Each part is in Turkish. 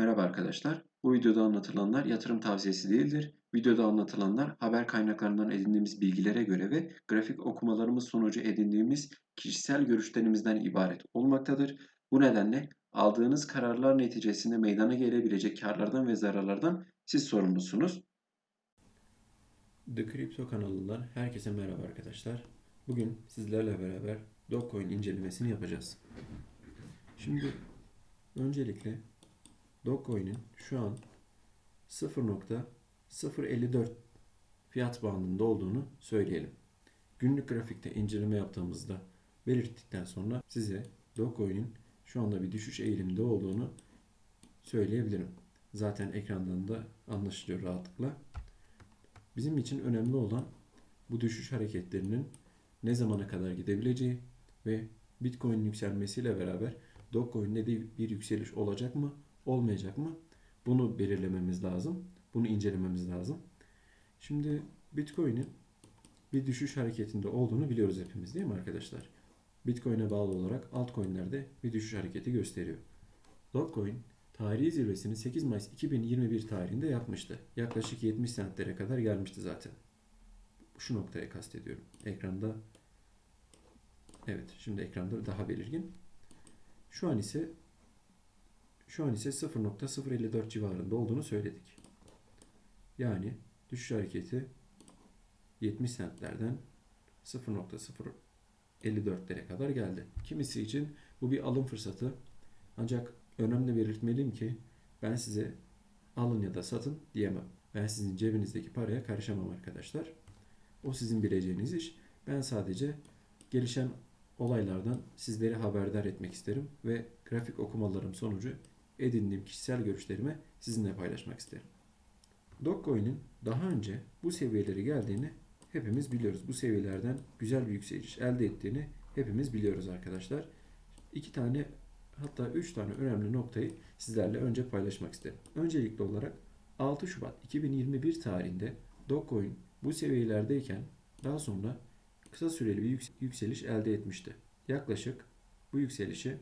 Merhaba arkadaşlar. Bu videoda anlatılanlar yatırım tavsiyesi değildir. Videoda anlatılanlar haber kaynaklarından edindiğimiz bilgilere göre ve grafik okumalarımız sonucu edindiğimiz kişisel görüşlerimizden ibaret olmaktadır. Bu nedenle aldığınız kararlar neticesinde meydana gelebilecek karlardan ve zararlardan siz sorumlusunuz. The Crypto kanalından herkese merhaba arkadaşlar. Bugün sizlerle beraber Dogecoin incelemesini yapacağız. Şimdi öncelikle Dogecoin'in şu an 0.054 fiyat bandında olduğunu söyleyelim. Günlük grafikte inceleme yaptığımızda belirttikten sonra size Dogecoin'in şu anda bir düşüş eğiliminde olduğunu söyleyebilirim. Zaten ekrandan da anlaşılıyor rahatlıkla. Bizim için önemli olan bu düşüş hareketlerinin ne zamana kadar gidebileceği ve Bitcoin yükselmesiyle beraber Dogecoin'de de bir yükseliş olacak mı, olmayacak mı? Bunu belirlememiz lazım. Bunu incelememiz lazım. Şimdi Bitcoin'in bir düşüş hareketinde olduğunu biliyoruz hepimiz değil mi arkadaşlar? Bitcoin'e bağlı olarak altcoin'lerde bir düşüş hareketi gösteriyor. Dogecoin tarihi zirvesini 8 Mayıs 2021 tarihinde yapmıştı. Yaklaşık 70 sentlere kadar gelmişti zaten. Şu noktaya kastediyorum. Ekranda Evet, şimdi ekranda daha belirgin. Şu an ise şu an ise 0.054 civarında olduğunu söyledik. Yani düşüş hareketi 70 sentlerden 0.054'lere kadar geldi. Kimisi için bu bir alım fırsatı. Ancak önemli belirtmeliyim ki ben size alın ya da satın diyemem. Ben sizin cebinizdeki paraya karışamam arkadaşlar. O sizin bileceğiniz iş. Ben sadece gelişen olaylardan sizleri haberdar etmek isterim ve grafik okumalarım sonucu edindiğim kişisel görüşlerimi sizinle paylaşmak isterim. Dogecoin'in daha önce bu seviyeleri geldiğini hepimiz biliyoruz. Bu seviyelerden güzel bir yükseliş elde ettiğini hepimiz biliyoruz arkadaşlar. İki tane hatta üç tane önemli noktayı sizlerle önce paylaşmak isterim. Öncelikli olarak 6 Şubat 2021 tarihinde Dogecoin bu seviyelerdeyken daha sonra kısa süreli bir yükseliş elde etmişti. Yaklaşık bu yükselişi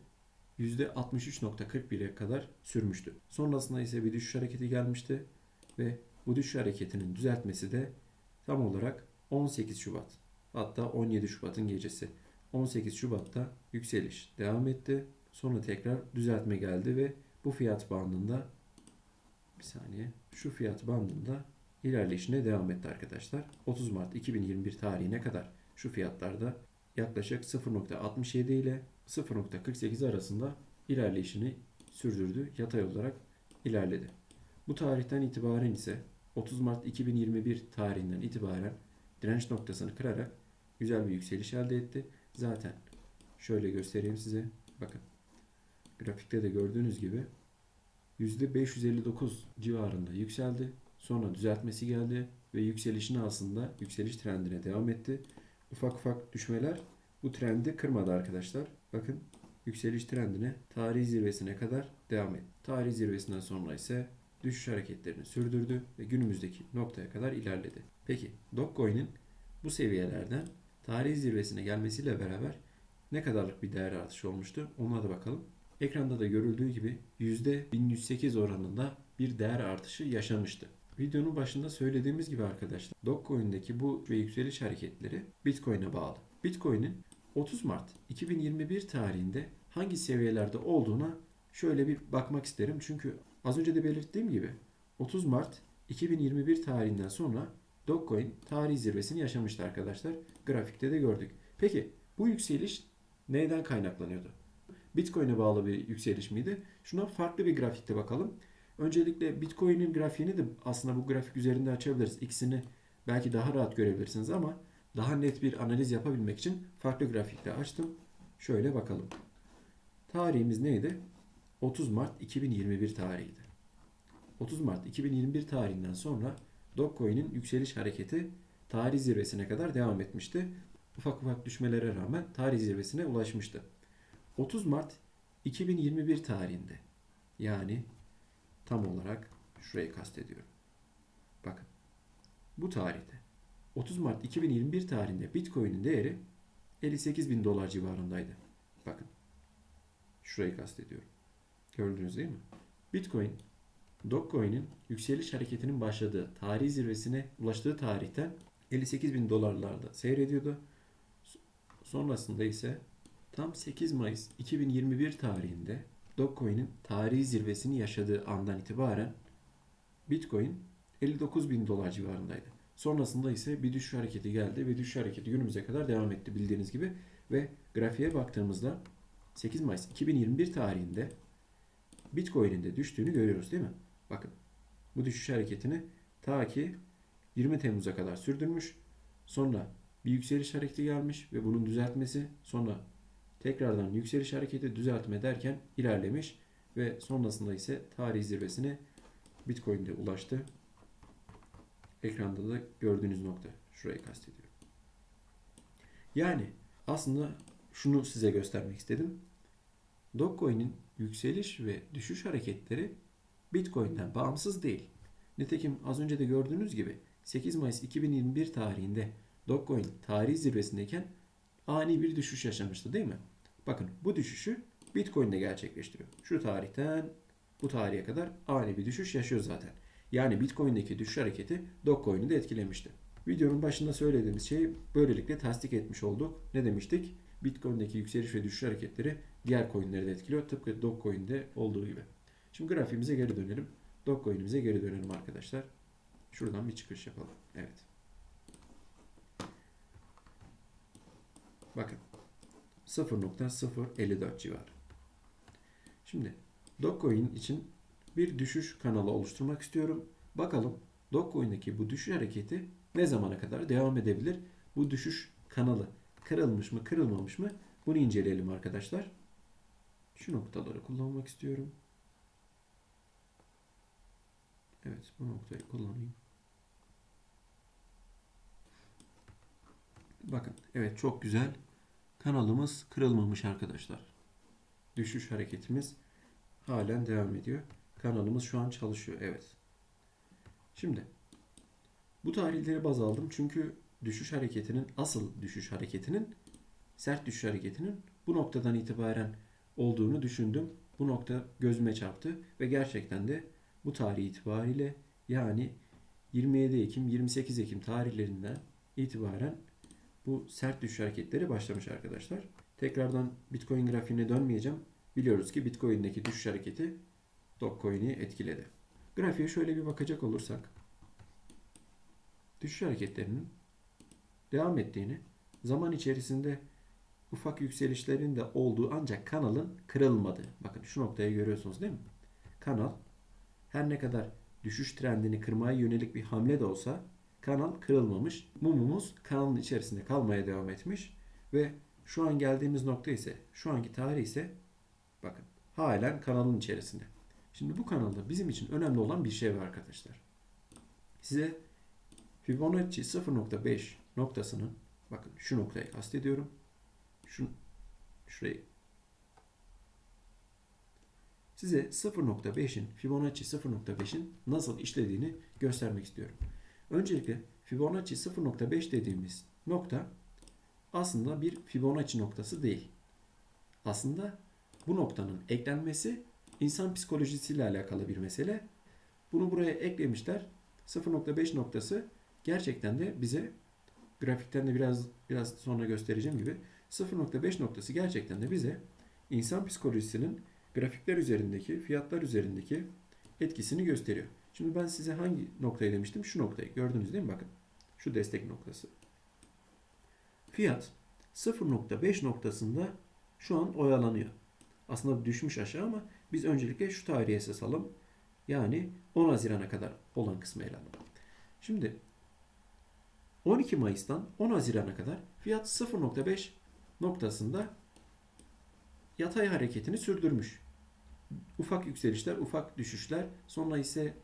%63.41'e kadar sürmüştü. Sonrasında ise bir düşüş hareketi gelmişti ve bu düşüş hareketinin düzeltmesi de tam olarak 18 Şubat hatta 17 Şubat'ın gecesi. 18 Şubat'ta yükseliş devam etti. Sonra tekrar düzeltme geldi ve bu fiyat bandında bir saniye şu fiyat bandında ilerleyişine devam etti arkadaşlar. 30 Mart 2021 tarihine kadar şu fiyatlarda yaklaşık 0.67 ile 0.48 arasında ilerleyişini sürdürdü. Yatay olarak ilerledi. Bu tarihten itibaren ise 30 Mart 2021 tarihinden itibaren direnç noktasını kırarak güzel bir yükseliş elde etti. Zaten şöyle göstereyim size. Bakın. Grafikte de gördüğünüz gibi %559 civarında yükseldi. Sonra düzeltmesi geldi ve yükselişini aslında yükseliş trendine devam etti. Ufak ufak düşmeler bu trendi kırmadı arkadaşlar. Bakın yükseliş trendine tarihi zirvesine kadar devam etti. Tarihi zirvesinden sonra ise düşüş hareketlerini sürdürdü ve günümüzdeki noktaya kadar ilerledi. Peki Dogecoin'in bu seviyelerden tarihi zirvesine gelmesiyle beraber ne kadarlık bir değer artışı olmuştu ona da bakalım. Ekranda da görüldüğü gibi %1108 oranında bir değer artışı yaşamıştı. Videonun başında söylediğimiz gibi arkadaşlar Dogecoin'deki bu ve yükseliş hareketleri Bitcoin'e bağlı. Bitcoin'in 30 Mart 2021 tarihinde hangi seviyelerde olduğuna şöyle bir bakmak isterim. Çünkü az önce de belirttiğim gibi 30 Mart 2021 tarihinden sonra Dogecoin tarihi zirvesini yaşamıştı arkadaşlar. Grafikte de gördük. Peki bu yükseliş neyden kaynaklanıyordu? Bitcoin'e bağlı bir yükseliş miydi? Şuna farklı bir grafikte bakalım. Öncelikle Bitcoin'in grafiğini de aslında bu grafik üzerinde açabiliriz. İkisini belki daha rahat görebilirsiniz ama daha net bir analiz yapabilmek için farklı grafikte açtım. Şöyle bakalım. Tarihimiz neydi? 30 Mart 2021 tarihiydi. 30 Mart 2021 tarihinden sonra Dogecoin'in yükseliş hareketi tarih zirvesine kadar devam etmişti. Ufak ufak düşmelere rağmen tarih zirvesine ulaşmıştı. 30 Mart 2021 tarihinde yani tam olarak şurayı kastediyorum. Bakın bu tarihte 30 Mart 2021 tarihinde Bitcoin'in değeri 58 bin dolar civarındaydı. Bakın şurayı kastediyorum. Gördünüz değil mi? Bitcoin, Dogecoin'in yükseliş hareketinin başladığı tarihi zirvesine ulaştığı tarihten 58 bin dolarlarda seyrediyordu. Sonrasında ise tam 8 Mayıs 2021 tarihinde Dogecoin'in tarihi zirvesini yaşadığı andan itibaren Bitcoin 59 bin dolar civarındaydı. Sonrasında ise bir düşüş hareketi geldi ve düşüş hareketi günümüze kadar devam etti bildiğiniz gibi. Ve grafiğe baktığımızda 8 Mayıs 2021 tarihinde Bitcoin'in de düştüğünü görüyoruz değil mi? Bakın bu düşüş hareketini ta ki 20 Temmuz'a kadar sürdürmüş. Sonra bir yükseliş hareketi gelmiş ve bunun düzeltmesi sonra tekrardan yükseliş hareketi düzeltme derken ilerlemiş ve sonrasında ise tarihi zirvesine Bitcoin'de ulaştı. Ekranda da gördüğünüz nokta. Şurayı kastediyorum. Yani aslında şunu size göstermek istedim. Dogecoin'in yükseliş ve düşüş hareketleri Bitcoin'den bağımsız değil. Nitekim az önce de gördüğünüz gibi 8 Mayıs 2021 tarihinde Dogecoin tarihi zirvesindeyken ani bir düşüş yaşamıştı değil mi? Bakın bu düşüşü Bitcoin de gerçekleştiriyor. Şu tarihten bu tarihe kadar ani bir düşüş yaşıyor zaten. Yani Bitcoin'deki düşüş hareketi Dogecoin'i de etkilemişti. Videonun başında söylediğimiz şeyi böylelikle tasdik etmiş olduk. Ne demiştik? Bitcoin'deki yükseliş ve düşüş hareketleri diğer coinleri de etkiliyor. Tıpkı Dogecoin'de olduğu gibi. Şimdi grafiğimize geri dönelim. Dogecoin'imize geri dönelim arkadaşlar. Şuradan bir çıkış yapalım. Evet. Bakın. 0.054 civarı. Şimdi Dogecoin için bir düşüş kanalı oluşturmak istiyorum. Bakalım Dogecoin'deki bu düşüş hareketi ne zamana kadar devam edebilir? Bu düşüş kanalı kırılmış mı kırılmamış mı? Bunu inceleyelim arkadaşlar. Şu noktaları kullanmak istiyorum. Evet bu noktayı kullanayım. Bakın evet çok güzel. Kanalımız kırılmamış arkadaşlar. Düşüş hareketimiz halen devam ediyor. Kanalımız şu an çalışıyor. Evet. Şimdi bu tarihleri baz aldım çünkü düşüş hareketinin asıl düşüş hareketinin sert düşüş hareketinin bu noktadan itibaren olduğunu düşündüm. Bu nokta gözüme çarptı ve gerçekten de bu tarih itibariyle yani 27 Ekim 28 Ekim tarihlerinden itibaren bu sert düşüş hareketleri başlamış arkadaşlar. Tekrardan Bitcoin grafiğine dönmeyeceğim. Biliyoruz ki Bitcoin'deki düşüş hareketi Dogecoin'i etkiledi. Grafiğe şöyle bir bakacak olursak düşüş hareketlerinin devam ettiğini, zaman içerisinde ufak yükselişlerin de olduğu ancak kanalın kırılmadığı. Bakın şu noktayı görüyorsunuz değil mi? Kanal her ne kadar düşüş trendini kırmaya yönelik bir hamle de olsa kanal kırılmamış. Mumumuz kanalın içerisinde kalmaya devam etmiş ve şu an geldiğimiz nokta ise şu anki tarih ise bakın halen kanalın içerisinde. Şimdi bu kanalda bizim için önemli olan bir şey var arkadaşlar. Size Fibonacci 0.5 noktasının bakın şu noktayı kastediyorum. Şu şurayı size 0.5'in Fibonacci 0.5'in nasıl işlediğini göstermek istiyorum. Öncelikle Fibonacci 0.5 dediğimiz nokta aslında bir Fibonacci noktası değil. Aslında bu noktanın eklenmesi insan psikolojisiyle alakalı bir mesele. Bunu buraya eklemişler. 0.5 noktası gerçekten de bize grafikten de biraz biraz sonra göstereceğim gibi 0.5 noktası gerçekten de bize insan psikolojisinin grafikler üzerindeki, fiyatlar üzerindeki etkisini gösteriyor. Şimdi ben size hangi noktayı demiştim? Şu noktayı. Gördünüz değil mi? Bakın. Şu destek noktası. Fiyat 0.5 noktasında şu an oyalanıyor. Aslında düşmüş aşağı ama biz öncelikle şu tarihi esas. Yani 10 Haziran'a kadar olan kısmı ele alalım. Şimdi 12 Mayıs'tan 10 Haziran'a kadar fiyat 0.5 noktasında yatay hareketini sürdürmüş. Ufak yükselişler, ufak düşüşler, sonra ise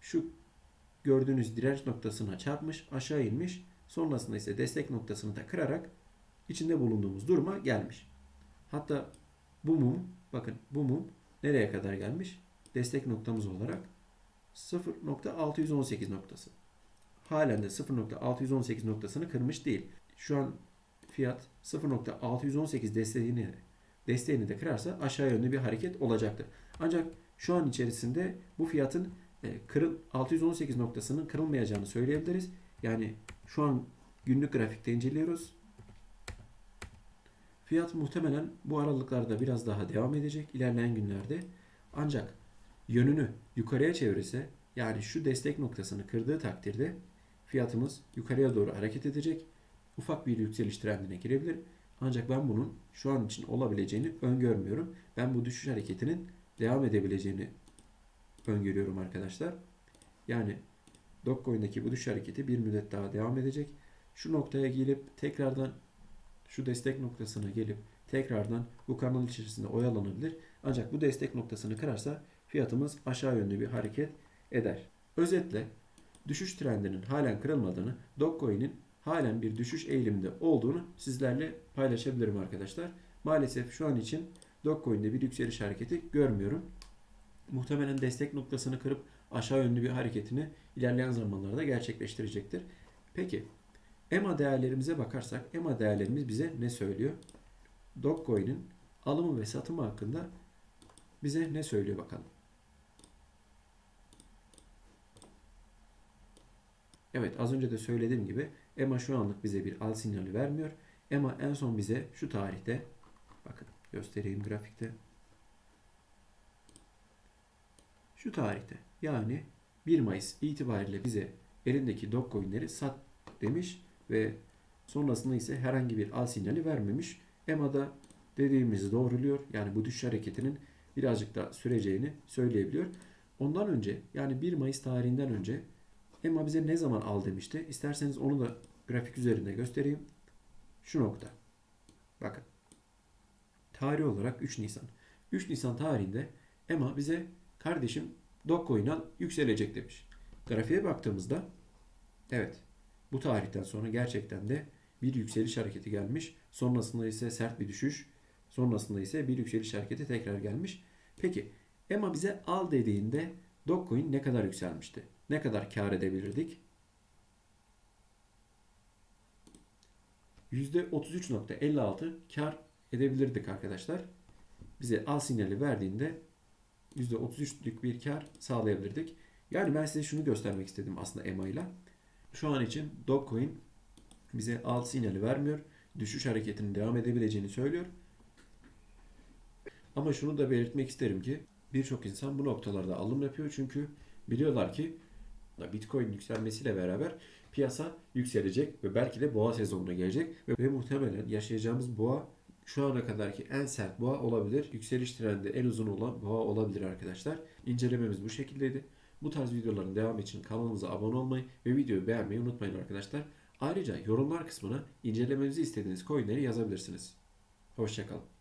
şu gördüğünüz direnç noktasına çarpmış, aşağı inmiş. Sonrasında ise destek noktasını da kırarak içinde bulunduğumuz duruma gelmiş. Hatta bu mum, bakın bu mum nereye kadar gelmiş? Destek noktamız olarak 0.618 noktası. Halen de 0.618 noktasını kırmış değil. Şu an fiyat 0.618 desteğini desteğini de kırarsa aşağı yönlü bir hareket olacaktır. Ancak Şu an içerisinde bu fiyatın e, kırıl 618 noktasının kırılmayacağını söyleyebiliriz. Yani şu an günlük grafikte inceliyoruz. Fiyat muhtemelen bu aralıklarda biraz daha devam edecek ilerleyen günlerde. Ancak yönünü yukarıya çevirirse yani şu destek noktasını kırdığı takdirde fiyatımız yukarıya doğru hareket edecek. Ufak bir yükseliş trendine girebilir. Ancak ben bunun şu an için olabileceğini öngörmüyorum. Ben bu düşüş hareketinin devam edebileceğini öngörüyorum arkadaşlar. Yani Dogecoin'deki bu düşüş hareketi bir müddet daha devam edecek. Şu noktaya gelip tekrardan şu destek noktasına gelip tekrardan bu kanal içerisinde oyalanabilir. Ancak bu destek noktasını kırarsa fiyatımız aşağı yönlü bir hareket eder. Özetle düşüş trendinin halen kırılmadığını, Dogecoin'in halen bir düşüş eğiliminde olduğunu sizlerle paylaşabilirim arkadaşlar. Maalesef şu an için Dogecoin'de bir yükseliş hareketi görmüyorum. Muhtemelen destek noktasını kırıp aşağı yönlü bir hareketini ilerleyen zamanlarda gerçekleştirecektir. Peki EMA değerlerimize bakarsak EMA değerlerimiz bize ne söylüyor? Dogecoin'in alımı ve satımı hakkında bize ne söylüyor bakalım. Evet az önce de söylediğim gibi EMA şu anlık bize bir al sinyali vermiyor. EMA en son bize şu tarihte bakın göstereyim grafikte. Şu tarihte yani 1 Mayıs itibariyle bize elindeki Dogecoin'leri sat demiş ve sonrasında ise herhangi bir al sinyali vermemiş. EMA'da dediğimizi doğruluyor. Yani bu düşüş hareketinin birazcık da süreceğini söyleyebiliyor. Ondan önce yani 1 Mayıs tarihinden önce EMA bize ne zaman al demişti. İsterseniz onu da grafik üzerinde göstereyim. Şu nokta. Bakın. Tarih olarak 3 Nisan. 3 Nisan tarihinde EMA bize kardeşim Dogecoin al yükselecek demiş. Grafiğe baktığımızda evet bu tarihten sonra gerçekten de bir yükseliş hareketi gelmiş. Sonrasında ise sert bir düşüş. Sonrasında ise bir yükseliş hareketi tekrar gelmiş. Peki EMA bize al dediğinde Dogecoin ne kadar yükselmişti? Ne kadar kar edebilirdik? %33.56 kar edebilirdik arkadaşlar. Bize al sinyali verdiğinde %33'lük bir kar sağlayabilirdik. Yani ben size şunu göstermek istedim aslında EMA ile. Şu an için Dogecoin bize al sinyali vermiyor. Düşüş hareketinin devam edebileceğini söylüyor. Ama şunu da belirtmek isterim ki birçok insan bu noktalarda alım yapıyor. Çünkü biliyorlar ki Bitcoin yükselmesiyle beraber piyasa yükselecek ve belki de boğa sezonuna gelecek ve, ve muhtemelen yaşayacağımız boğa şu ana kadarki en sert boğa olabilir. Yükseliş trendi en uzun olan boğa olabilir arkadaşlar. İncelememiz bu şekildeydi. Bu tarz videoların devamı için kanalımıza abone olmayı ve videoyu beğenmeyi unutmayın arkadaşlar. Ayrıca yorumlar kısmına incelememizi istediğiniz coinleri yazabilirsiniz. Hoşçakalın.